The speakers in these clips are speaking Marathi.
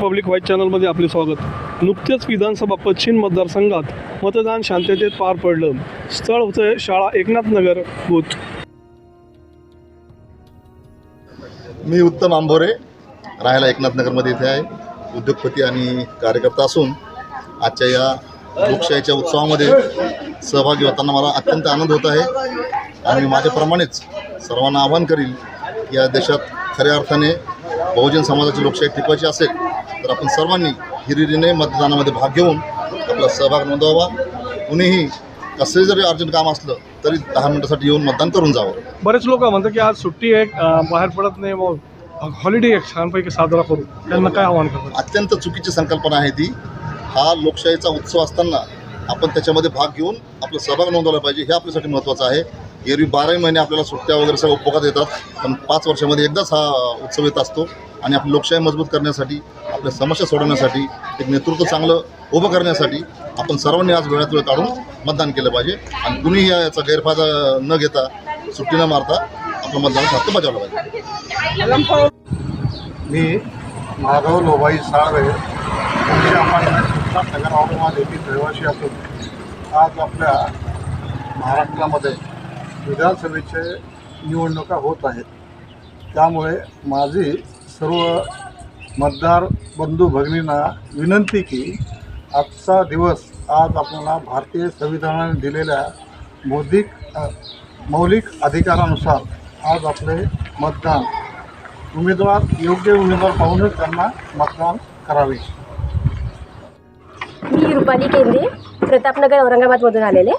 पब्लिक व्हाईट चॅनलमध्ये आपले स्वागत. नुकतेच विधानसभा पश्चिम मतदारसंघात मतदान शांततेत पार पडलं. स्थळ होतं शाळा एकनाथ नगर बूथ. मी उत्तम आंभोरे राहायला एकनाथनगरमध्ये इथे आहे. उद्योगपती आणि कार्यकर्ता असून आजच्या या लोकशाहीच्या उत्सवामध्ये सहभागी होताना मला अत्यंत आनंद होत आहे. आणि माझ्याप्रमाणेच सर्वांना आवाहन करील की या देशात खऱ्या अर्थाने बहुजन समाजाची लोकशाही टिकवायची असेल तर आपण सर्वांनी हिरिरीने मतदानामध्ये भाग घेऊन आपला सहभाग नोंदवावा. कुणीही कसंही जरी अर्जंट काम असलं तरी दहा मिनिटासाठी येऊन मतदान करून जावं. बरेच लोक म्हणतात की आज सुट्टी आहे बाहेर पडत नाही मग हॉलिडे एक छानपैकी साजरा करू. त्यांना काय आव्हान करतात? अत्यंत चुकीची संकल्पना आहे ती. हा लोकशाहीचा उत्सव असताना आपण त्याच्यामध्ये भाग घेऊन आपला सहभाग नोंदवला पाहिजे. हे आपल्यासाठी महत्त्वाचं आहे. एरवी बाराही महिने आपल्याला सुट्ट्या वगैरे सगळं उपभोगात येतात. पण पाच वर्षामध्ये एकदाच हा उत्सव येत असतो. आणि आपली लोकशाही मजबूत करण्यासाठी आपल्या समस्या सोडवण्यासाठी एक नेतृत्व चांगलं उभं करण्यासाठी आपण सर्वांनी आज वेळात वेळ काढून मतदान केलं पाहिजे. आणि कुणीही याचा गैरफायदा न घेता सुट्टी न मारता आपलं मतदानाचा हक्क बजावला पाहिजे. मी माधव लोबाई साळवे म्हणजे आपण नगर औरंगाबाद येथील रहिवासी असून आज आपल्या महाराष्ट्रामध्ये विधानसभेचे निवडणुका होत आहेत. त्यामुळे माझी सर्व मतदार बंधू भगिनींना विनंती की आजचा दिवस आज आपल्याला भारतीय संविधानाने दिलेल्या मौलिक मौलिक अधिकारानुसार आज आपले मतदान उमेदवार योग्य उमेदवार पाहूनच त्यांना मतदान करावे. मी रुपाली केंद्रे प्रतापनगर औरंगाबादमधून आलेले.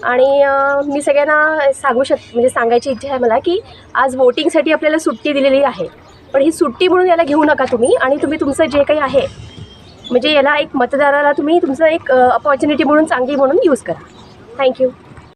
आणि मी सगळ्यांना सांगू शक म्हणजे सांगायची इच्छा आहे मला की आज वोटिंगसाठी आपल्याला सुट्टी दिलेली आहे. पण ही सुट्टी म्हणून याला घेऊ नका तुम्ही. आणि तुम्ही तुमचं जे काही आहे म्हणजे याला एक मतदाराला तुम्ही तुमचं एक अपॉर्च्युनिटी म्हणून चांगली म्हणून यूज करा. थँक्यू